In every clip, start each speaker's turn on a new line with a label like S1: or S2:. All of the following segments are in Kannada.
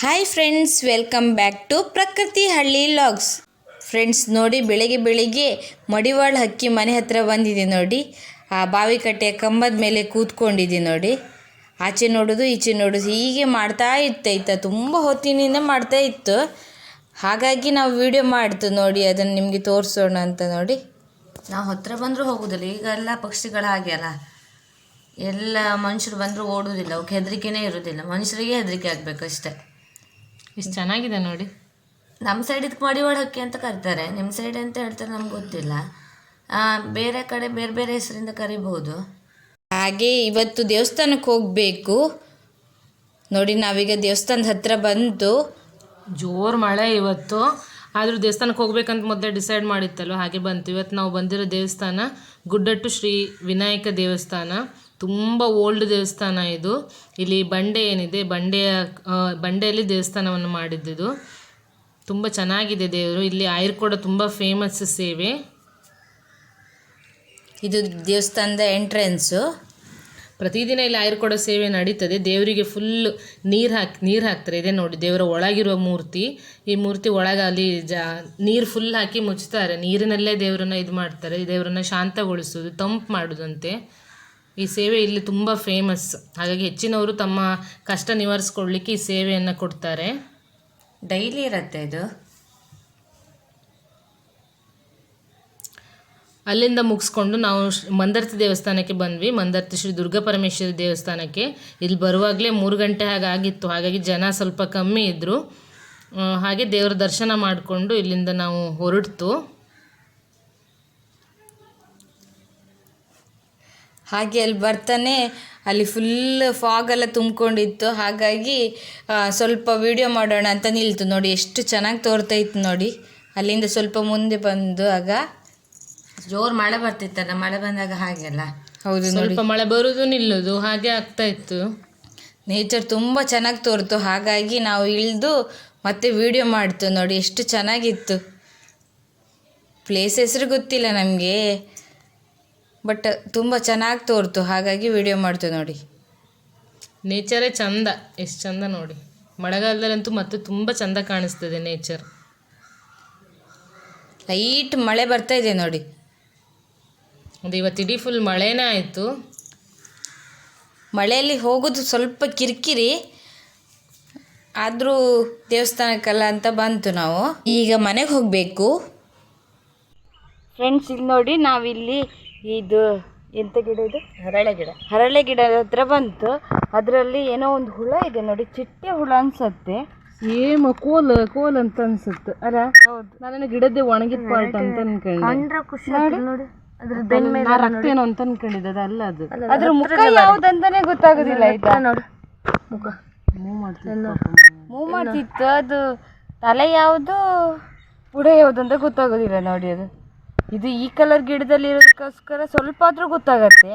S1: Hi friends welcome back to Prakruthi Halli logs friends ನೋಡಿ ಬೆಳಿಗ್ಗೆ ಬೆಳಿಗ್ಗೆ ಮಡಿವಾಳ ಹಕ್ಕಿ ಮನೆ ಹತ್ರ ಬಂದಿದೆ ನೋಡಿ. ಆ ಬಾವಿಕಟ್ಟೆಯ ಕಂಬದ ಮೇಲೆ ಕೂತ್ಕೊಂಡಿದೆ ನೋಡಿ. ಆಚೆ ನೋಡೋದು, ಈಚೆ ನೋಡೋದು ಹೀಗೆ ಮಾಡ್ತಾ ಇತ್ತೈತ ತುಂಬ ಹೊತ್ತಿನಿಂದ ಮಾಡ್ತಾ ಇತ್ತು. ಹಾಗಾಗಿ ನಾವು ವಿಡಿಯೋ ಮಾಡ್ತು ನೋಡಿ, ಅದನ್ನು ನಿಮಗೆ ತೋರಿಸೋಣ ಅಂತ ನೋಡಿ. ನಾವು ಹತ್ರ ಬಂದರೂ ಹೋಗೋದಿಲ್ಲ, ಈಗ ಎಲ್ಲ ಪಕ್ಷಿಗಳು ಹಾಗೆ ಅಲ್ಲ. ಎಲ್ಲ ಮನುಷ್ಯರು ಬಂದರೂ ಓಡುವುದಿಲ್ಲ ಅವಕ್ಕೆ ಹೆದರಿಕೆನೇ ಇರೋದಿಲ್ಲ. ಮನುಷ್ಯರಿಗೆ ಹೆದರಿಕೆ ಆಗಬೇಕಷ್ಟೆ
S2: ಇಷ್ಟು ಚೆನ್ನಾಗಿದೆ ನೋಡಿ.
S1: ನಮ್ಮ ಸೈಡ್ ಇದಕ್ಕೆ ಮಡಿವಾಳ ಹಕ್ಕಿ ಅಂತ ಕರೀತಾರೆ. ನಿಮ್ಮ ಸೈಡ್ ಅಂತ ಹೇಳ್ತಾರೆ ನಮ್ಗೆ ಗೊತ್ತಿಲ್ಲ. ಆ, ಬೇರೆ ಕಡೆ ಬೇರೆ ಬೇರೆ ಹೆಸರಿಂದ ಕರಿಬಹುದು ಹಾಗೆ ಇವತ್ತು ದೇವಸ್ಥಾನಕ್ಕೆ ಹೋಗಬೇಕು. ನೋಡಿ ನಾವೀಗ ದೇವಸ್ಥಾನದ ಹತ್ರ ಬಂತು
S2: ಜೋರು ಮಳೆ ಇವತ್ತು. ಆದರೂ ದೇವಸ್ಥಾನಕ್ಕೆ ಹೋಗ್ಬೇಕಂತ ಮೊದಲೇ ಡಿಸೈಡ್ ಮಾಡಿತ್ತಲ್ವ? ಹಾಗೆ ಬಂತು. ಇವತ್ತು ನಾವು ಬಂದಿರೋ ದೇವಸ್ಥಾನ ಗುಡ್ಡಟ್ಟು ಶ್ರೀ ವಿನಾಯಕ ದೇವಸ್ಥಾನ. ತುಂಬ ಓಲ್ಡ್ ದೇವಸ್ಥಾನ ಇದು. ಇಲ್ಲಿ ಬಂಡೆ ಏನಿದೆ ಬಂಡೆಯ ಬಂಡೆಯಲ್ಲಿ ದೇವಸ್ಥಾನವನ್ನು ಮಾಡಿದ್ದಿದ್ದು ತುಂಬ ಚೆನ್ನಾಗಿದೆ ದೇವರು. ಇಲ್ಲಿ ಆಯುರ್ಕೋಡ ತುಂಬ ಫೇಮಸ್ ಸೇವೆ.
S1: ಇದು ದೇವಸ್ಥಾನದ ಎಂಟ್ರೆನ್ಸು
S2: ಪ್ರತಿದಿನ ಇಲ್ಲಿ ಆಯುರ್ಕೋಡ ಸೇವೆ ನಡೀತದೆ. ದೇವರಿಗೆ ಫುಲ್ ನೀರು ಹಾಕಿ ನೀರು ಹಾಕ್ತಾರೆ. ಇದೆ ನೋಡಿ ದೇವರ ಒಳಗಿರುವ ಮೂರ್ತಿ. ಈ ಮೂರ್ತಿ ಒಳಗೆ ಅಲ್ಲಿ ಜಾ ನೀರು ಫುಲ್ ಹಾಕಿ ಮುಚ್ತಾರೆ. ನೀರಿನಲ್ಲೇ ದೇವರನ್ನ ಇದು ಮಾಡ್ತಾರೆ. ದೇವರನ್ನ ಶಾಂತಗೊಳಿಸೋದು ತಂಪು ಮಾಡೋದಂತೆ. ಈ ಸೇವೆ ಇಲ್ಲಿ ತುಂಬ ಫೇಮಸ್ ಹಾಗಾಗಿ ಹೆಚ್ಚಿನವರು ತಮ್ಮ ಕಷ್ಟ ನಿವಾರಿಸ್ಕೊಳ್ಳಿಕ್ಕೆ ಈ ಸೇವೆಯನ್ನು ಕೊಡ್ತಾರೆ.
S1: ಡೈಲಿ ಇರುತ್ತೆ ಇದು?
S2: ಅಲ್ಲಿಂದ ಮುಗಿಸ್ಕೊಂಡು ನಾವು ಮಂದರ್ತಿ ದೇವಸ್ಥಾನಕ್ಕೆ ಬಂದ್ವಿ. ಮಂದರ್ತಿ ಶ್ರೀ ದುರ್ಗಾ ಪರಮೇಶ್ವರಿ ದೇವಸ್ಥಾನಕ್ಕೆ. ಇಲ್ಲಿ ಬರುವಾಗಲೇ ಮೂರು ಗಂಟೆ ಹಾಗಾಗಿತ್ತು ಹಾಗಾಗಿ ಜನ ಸ್ವಲ್ಪ ಕಮ್ಮಿ ಇದ್ದರು ಹಾಗೆ ದೇವರ ದರ್ಶನ ಮಾಡಿಕೊಂಡು ಇಲ್ಲಿಂದ ನಾವು ಹೊರಡ್ತು.
S1: ಹಾಗೆ ಅಲ್ಲಿ ಬರ್ತಾನೆ ಅಲ್ಲಿ ಫುಲ್ ಫಾಗ್ ಎಲ್ಲ ತುಂಬಿಕೊಂಡಿತ್ತು. ಹಾಗಾಗಿ ಸ್ವಲ್ಪ ವಿಡಿಯೋ ಮಾಡೋಣ ಅಂತ ನಿಲ್ತು ನೋಡಿ ಎಷ್ಟು ಚೆನ್ನಾಗಿ ತೋರ್ತಾ ಇತ್ತು ನೋಡಿ. ಅಲ್ಲಿಂದ ಸ್ವಲ್ಪ ಮುಂದೆ ಬಂದು ಆಗ ಜೋರು ಮಳೆ ಬರ್ತಿತ್ತಲ್ಲ ಮಳೆ ಬಂದಾಗ ಹಾಗೆಲ್ಲ ಹೌದು
S2: ಸ್ವಲ್ಪ ಮಳೆ ಬರುವುದು ನಿಲ್ಲೋದು ಹಾಗೆ ಆಗ್ತಾ ಇತ್ತು.
S1: ನೇಚರ್ ತುಂಬ ಚೆನ್ನಾಗಿ ತೋರ್ತು. ಹಾಗಾಗಿ ನಾವು ಇಳಿದು ಮತ್ತೆ ವಿಡಿಯೋ ಮಾಡ್ತು ನೋಡಿ ಎಷ್ಟು ಚೆನ್ನಾಗಿತ್ತು. ಪ್ಲೇಸ್ ಹೆಸರು ಗೊತ್ತಿಲ್ಲ ನಮಗೆ. ಬಟ್ ತುಂಬ ಚೆನ್ನಾಗಿ ತೋರ್ತು ಹಾಗಾಗಿ ವಿಡಿಯೋ ಮಾಡ್ತೇವೆ ನೋಡಿ.
S2: ನೇಚರೇ ಚಂದ ಎಷ್ಟು ಚಂದ ನೋಡಿ. ಮಳೆಗಾಲದಲ್ಲಂತೂ ಮತ್ತೆ ತುಂಬ ಚಂದ ಕಾಣಿಸ್ತದೆ ನೇಚರ್
S1: ಲೈಟ್ ಮಳೆ ಬರ್ತಾ ಇದೆ ನೋಡಿ.
S2: ಅದು ಇವತ್ತು ಇಡೀ ಫುಲ್ ಮಳೆನೇ ಆಯಿತು.
S1: ಮಳೆಯಲ್ಲಿ ಹೋಗೋದು ಸ್ವಲ್ಪ ಕಿರಿಕಿರಿ ಆದರೂ ದೇವಸ್ಥಾನಕ್ಕೆಲ್ಲ ಅಂತ ಬಂತು ನಾವು. ಈಗ ಮನೆಗೆ ಹೋಗಬೇಕು. ಫ್ರೆಂಡ್ಸ್ ಇಲ್ಲಿ ನೋಡಿ ನಾವಿಲ್ಲಿ ಇದು ಎಂತ ಗಿಡ ಇದು?
S2: ಹರಳೆ ಗಿಡ.
S1: ಹರಳೆ ಗಿಡ ಹತ್ರ ಬಂತು. ಅದರಲ್ಲಿ ಏನೋ ಒಂದು ಹುಳ ಇದೆ ನೋಡಿ ಚಿಟ್ಟೆ ಹುಳ ಅನ್ಸತ್ತೆ.
S2: ಸೇಮ್ ಕೋಲ್ ಕೋಲ್ ಅಂತ ಅನ್ಸುತ್ತೆ. ಅಲ್ಲ
S1: ಹೌದು.
S2: ನಾನು ಗಿಡದ್ದೇ ಒಣಗಿದ ಪಾರ್ಟ್ ಅಂತ ಅನ್ಕೊಂಡೆ
S1: ಖುಷಿ ನೋಡಿ. ಅದ್ರ
S2: ನಾ ರಕ್ತ ಏನೋ ಅಂತ ಅನ್ಕೊಂಡಿದ್ದೆ ಅದು ಅಲ್ಲ ಅದು.
S1: ಅದ್ರ ಮುಖ ಯಾವ್ದಂತಾನೆ ಗೊತ್ತಾಗೋದಿಲ್ಲ ಆಯ್ತಾ
S2: ಮೂವ್ ಮಾಡ್ತೀನಿ
S1: ಮೂವ್ ಮಾಡ್ತಿತ್ತು ಅದು ತಲೆ ಯಾವುದು ಬುಡ ಯಾವ್ದು ಅಂತ ಗೊತ್ತಾಗೋದಿಲ್ಲ ನೋಡಿ ಅದು. ಇದು ಈ ಕಲರ್ ಗಿಡದಲ್ಲಿ ಇರೋದಕ್ಕೋಸ್ಕರ ಸ್ವಲ್ಪ ಆದ್ರೂ ಗೊತ್ತಾಗತ್ತೆ.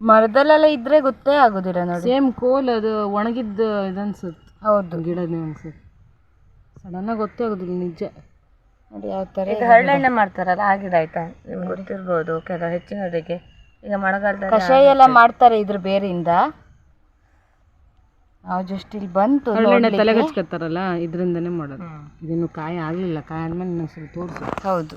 S1: ಮರದಲ್ಲೆಲ್ಲ ಇದ್ರೆ ಗೊತ್ತೇ ಆಗೋದಿಲ್ಲ ನೋಡಿ.
S2: ಸೇಮ್ ಕೋಲ್ ಅದು ಒಣಗಿದ್ದ ಇದನ್ಸುತ್ತೆ
S1: ಹೌದು.
S2: ಗಿಡನೇ ಅನ್ಸುತ್ತೆ. ಸಡನ್ ಆಗಿ ಗೊತ್ತೇ ಆಗೋದಿಲ್ಲ ನಿಜ.
S1: ನೋಡಿ ಯಾವ ಥರ
S3: ಇದು ಹರಳೆಣ್ಣೆ ಮಾಡ್ತಾರಲ್ಲ ಆ ಗಿಡ ಆಯ್ತಾ? ನಿಮ್ಗೆ ಗೊತ್ತಿರ್ಬೋದು ಕೆಲವು ಹೆಚ್ಚಿನವರಿಗೆ ಈಗ ಮಳೆಗಾಲದ
S1: ಕಷಾಯ ಎಲ್ಲ ಮಾಡ್ತಾರೆ ಇದ್ರ ಬೇರಿಂದ. ನಾವು ಜಸ್ಟ್ ಇಲ್ಲಿ ಬಂತು
S2: ಹರಳೆಣ್ಣೆ ತಲೆಗೆ ಹಚ್ಕೊತಾರಲ್ಲ ಇದರಿಂದನೇ ಮಾಡೋದು. ಇದಿನ್ನು ಕಾಯಿ ಆಗಲಿಲ್ಲ ಕಾಯಿ ಆದ್ಮೇಲೆ ಇನ್ನೊಂದು ಸ್ವಲ್ಪ ತೋರಿಸು.
S1: ಹೌದು.